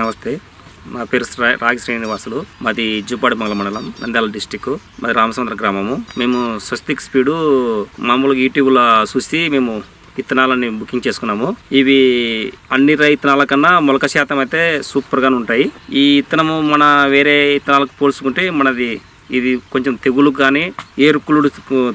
నమస్తే. నా పేరు రాగి శ్రీనివాసులు. మాది జూపాడు మంగళ మండలం నంద్యాల డిస్టిక్ మాది రామచంద్ర గ్రామము. మేము స్వస్తిక్ స్పీడు మామూలుగా యూట్యూబ్లో చూసి మేము విత్తనాలని బుకింగ్ చేసుకున్నాము. ఇవి అన్ని విత్తనాల కన్నా మొలక శాతం అయితే సూపర్గానే ఉంటాయి. ఈ విత్తనము మన వేరే విత్తనాలకు పోల్చుకుంటే మనది ఇది కొంచెం తెగులు కానీ ఏరుకులుడు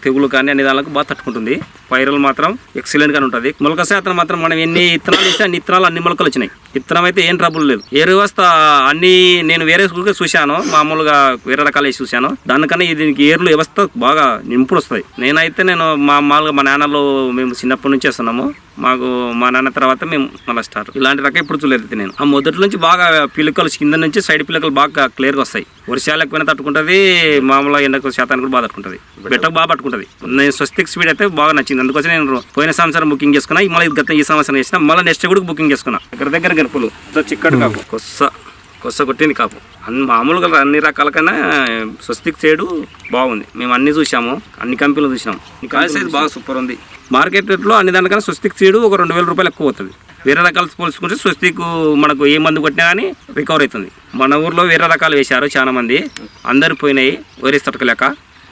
తెగులు కానీ అన్ని దానికి బాగా తట్టుకుంటుంది. పైరలు మాత్రం ఎక్సలెంట్గానే ఉంటుంది. మొలక శాతం మాత్రం మనం ఎన్ని ఇత్తనాలు ఇస్తే అన్ని ఇత్తనాలు అన్ని మొలకలు వచ్చినాయి. విత్తనం అయితే ఏం ట్రబుల్ లేదు. ఏరు వ్యవస్థ అన్ని నేను వేరే స్కూల్కి చూశాను. మామూలుగా వేరే రకాలు వేసి చూశాను. దానికన్నా దీనికి ఏర్లు వ్యవస్థ బాగా నింపుడు వస్తుంది నేనైతే నేను మా మామూలుగా మా నాన్నలో మేము చిన్నప్పటి నుంచి చేస్తున్నాము మాకు మా నాన్న తర్వాత మేము మళ్ళీ స్టార్ట్. ఇలాంటి రకం ఇప్పుడు చూడలేదు అయితే నేను. ఆ మొదటి నుంచి బాగా పిలకలు కింద నుంచి సైడ్ పిల్లకలు బాగా క్లియర్గా వస్తాయి. వర్షాలు ఎక్కువైనా తట్టుకుంటుంది మామూలుగా ఎండకు శాతానికి కూడా బాగా తట్టుకుంటుంది. బెట్టకు బాగా పట్టుకుంటుంది. నేను స్వస్తిక్ స్పీడ్ అయితే బాగా నచ్చింది. అందుకోసం నేను పోయిన సంవత్సరం బుకింగ్ చేసుకున్నా. మళ్ళీ గత ఈ సంవత్సరం చేసిన. మళ్ళీ నెక్స్ట్ కూడా బుకింగ్ చేసుకున్నా. దగ్గర దగ్గర గరుపులు చిక్కడు కాపు. కొస్స కొస్స కొట్టింది కాపు. అన్ని మామూలుగా అన్ని రకాల కన్నా స్వస్తిక్ సైడు బాగుంది. మేము అన్ని చూసాము అన్ని కంపెనీలు చూసినాం ఈ కాయ సైజ్ బాగా సూపర్ ఉంది. మార్కెట్ రేట్లో అన్ని దానికన్నా స్వస్తిక్ సీడు ఒక రెండు వేల రూపాయలు ఎక్కువ అవుతుంది. వేరే రకాలు పోల్చుకుంటే స్వస్తిక్ మనకు ఏ మందు కొట్టినా కానీ రికవర్ అవుతుంది. మన ఊర్లో వేరే రకాలు వేశారు చాలా మంది అందరు పోయినాయి వైరస్ తట్టుకోలేక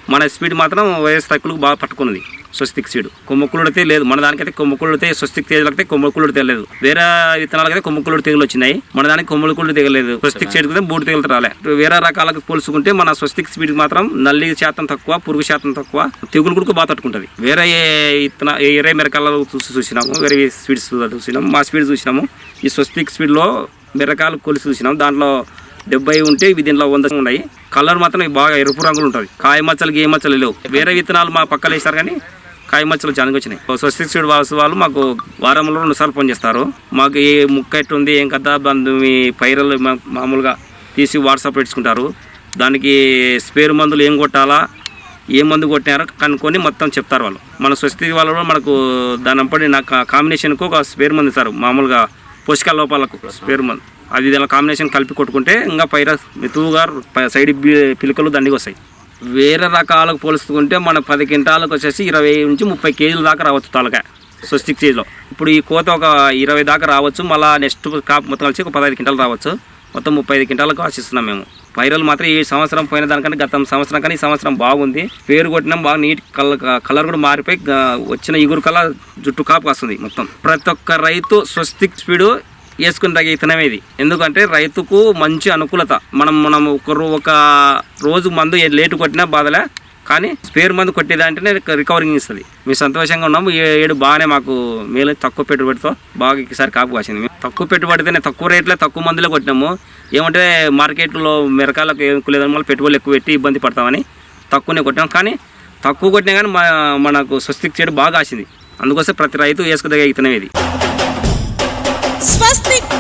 మన స్పీడ్ మాత్రం వైఎస్ తక్కువకు బాగా పట్టుకున్నది స్వస్తిక్ సీడ్ కొమ్మకులుడితే లేదు. మన దానికైతే కొమ్మకులుడితే స్వస్తిక్ అయితే కొమ్మకుళ్ళు తెగలేదు వేరే విత్తనాలకైతే కొమ్మకులుడు తెగులు వచ్చినాయి. మన దానికి కొమ్మకులుడు తెగలేదు స్వస్తిక్ సీడ్ కూడా మూడు తెగులు రాలే. వేరే రకాలకు పోల్చుకుంటే మన స్వస్తిక్ స్పీడ్ మాత్రం నల్లి శాతం తక్కువ పురుగు శాతం తక్కువ తెగులు కూడా బాగా తట్టుకుంటుంది. వేరే ఏ ఇత్తన ఏ ఇరవై చూసి చూసినాము వేరే స్పీడ్స్ చూసినాము మా స్పీడ్ చూసినాము. ఈ స్వస్తిక్ స్పీడ్లో మిరకాలు కొలిసి చూసినాము. దాంట్లో డెబ్బై ఉంటే ఇవి దీంట్లో వంద ఉన్నాయి. కలర్ మాత్రం బాగా ఎరుపు రంగులు ఉంటుంది కాయ మచ్చలు ఏ మచ్చలు లేవు. వేరే విత్తనాలు మా పక్కన వేస్తారు కానీ కాయ మచ్చలు చాలా వచ్చినాయి. స్వస్తిక్ సీడ్ వాసు వాళ్ళు మాకు వారంలో రెండు సార్లు ఫోన్ చేస్తారు. మాకు ఏ ముక్క ఎట్టుంది ఏం కదా బంధు మీ పైరలు మామూలుగా తీసి వాట్సాప్ పెట్టుకుంటారు. దానికి స్పేర్ మందులు ఏం కొట్టాలా ఏ మందు కొట్టినారో కనుక్కొని మొత్తం చెప్తారు వాళ్ళు. మన స్వస్తి వాళ్ళు కూడా మనకు దాని అంపడి నాకు కాంబినేషన్కు ఒక స్పేర్ మంది ఇస్తారు మామూలుగా పోషకాల లోపాలకు స్పేర్ మందు. అది దాని కాంబినేషన్ కలిపి కొట్టుకుంటే ఇంకా పైర మెతువుగా సైడ్ పిలుకలు దండిగా వస్తాయి వేరే రకాలకు పోల్చుకుంటే మన పది క్వింటాలకు వచ్చేసి ఇరవై నుంచి ముప్పై కేజీల దాకా రావచ్చు తలకాయ స్వస్తిక్ స్టేజ్లో ఇప్పుడు ఈ కోత ఒక ఇరవై దాకా రావచ్చు మళ్ళీ నెక్స్ట్ కాపు మొత్తం కలిసి ఒక పదహైదు క్వింటాలు రావచ్చు. మొత్తం ముప్పై ఐదు క్వింటాలకు ఆశిస్తున్నాం మేము. పైరలు మాత్రం ఈ సంవత్సరం పోయిన దానికంటే గత సంవత్సరం కానీ ఈ సంవత్సరం బాగుంది. పేరు కొట్టినాం బాగా నీట్ కలర్ కలర్ కూడా మారిపోయి వచ్చిన ఇగురు కల జుట్టు కాపు వస్తుంది మొత్తం. ప్రతి ఒక్క రైతు స్వస్తిక్ స్పీడు వేసుకుని తగ్గ ఇది. ఎందుకంటే రైతుకు మంచి అనుకూలత. మనం మనం ఒకరు ఒక రోజు మందు లేటు కొట్టినా బాధలే కానీ స్పేర్ మందు కొట్టేదంటేనే రికవరింగ్ ఇస్తుంది. మేము సంతోషంగా ఉన్నాము. ఈ ఏడు బాగానే మాకు మేలు తక్కువ పెట్టుబడితో బాగా ఈసారి కాపు కాసింది. మేము తక్కువ పెట్టుబడితేనే తక్కువ రేట్లో తక్కువ మందులే కొట్టినాము. ఏమంటే మార్కెట్లో మిరకాలకు ఏం లేదని మళ్ళీ పెట్టుబడులు ఎక్కువ పెట్టి ఇబ్బంది పడతామని తక్కువనే కొట్టాం కానీ తక్కువ కొట్టినా కానీ మా మనకు స్వస్తికి చేయడం బాగా కాసింది. అందుకోసం ప్రతి రైతు వేసుకుదగ్గ ఇతనే స్వస్తిక్